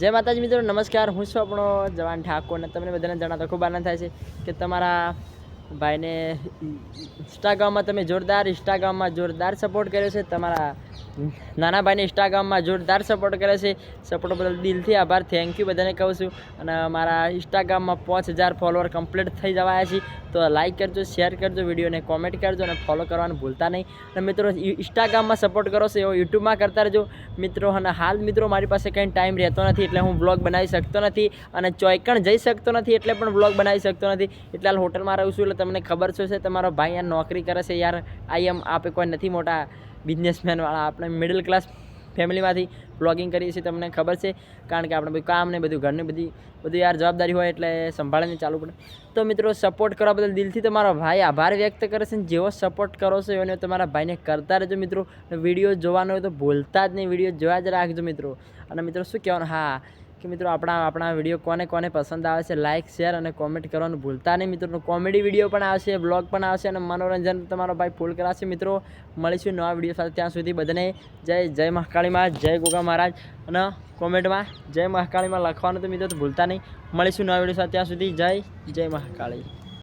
જય માતાજી મિત્રો, નમસ્કાર. હું છું આપણો જવાન ઠાકોર અને તમને બધાને જણાતો ખૂબ આનંદ થાય છે કે તમારા ભાઈને ઇન્સ્ટાગ્રામમાં તમે જોરદાર ઇન્સ્ટાગ્રામમાં જોરદાર સપોર્ટ કર્યો છે. તમારા નાના ભાઈને ઇન્સ્ટાગ્રામમાં જોરદાર સપોર્ટ કરે છે. સપોર્ટ બદલ દિલથી આભાર. થેન્ક યુ બધાને કહું છું. અને મારા ઇન્સ્ટાગ્રામમાં પાંચ હજાર ફોલોવર કમ્પ્લીટ થઈ જવાયા છે. તો લાઇક કરજો શેર કરજો, વિડીયોને કોમેન્ટ કરજો અને ફોલો કરવાનું ભૂલતા નહીં. અને મિત્રો ઇન્સ્ટાગ્રામમાં સપોર્ટ કરો છો એવો યુટ્યુબમાં કરતા રહેજો. મિત્રો, અને હાલ મિત્રો, મારી પાસે કંઈ ટાઈમ રહેતો નથી એટલે હું બ્લોગ બનાવી શકતો નથી અને ચોયકણ જઈ શકતો નથી એટલે પણ બ્લોગ બનાવી શકતો નથી. એટલે હાલ હોટલમાં રહું છું એટલે તમને ખબર છે તમારો ભાઈ યાર નોકરી કરે છે. યાર આઈ એમ આપે કોઈ નથી મોટા બિઝનેસમેનવાળા, આપણે મિડલ ક્લાસ ફેમિલીમાંથી બ્લોગિંગ કરીએ છીએ, તમને ખબર છે. કારણ કે આપણે બધું કામ ને બધું ઘરની બધી, બધું યાર જવાબદારી હોય એટલે સંભાળીને ચાલુ પડે. તો મિત્રો સપોર્ટ કરવા બદલ દિલથી તમારો ભાઈ આભાર વ્યક્ત કરે છે જેવો સપોર્ટ કરો છો, એને તમારા ભાઈને કરતા રહેજો મિત્રો. વીડિયો જોવાનો હોય તો ભૂલતા જ નહીં વીડિયો જોવા જ રાખજો મિત્રો. અને મિત્રો, શું કહેવાનું? હા કે મિત્રો આપણા આપણા વીડિયો કોને કોને પસંદ આવે છે લાઇક શેર અને કોમેન્ટ કરવાનું ભૂલતા નહીં. મિત્રો કોમેડી વીડિયો પણ આવશે બ્લોગ પણ આવશે અને મનોરંજન તમારો ભાઈ ફૂલ કરાશે મિત્રો, મળીશું નવા વીડિયો સાથે ત્યાં સુધી બધાને. જય જય મહાકાળીમાં જય ગોગા મહારાજ. અને કોમેન્ટમાં જય મહાકાળીમાં લખવાનું તો મિત્રો ભૂલતા નહીં. મળીશું નવા વીડિયો સાથે ત્યાં સુધી. જય જય મહાકાળી.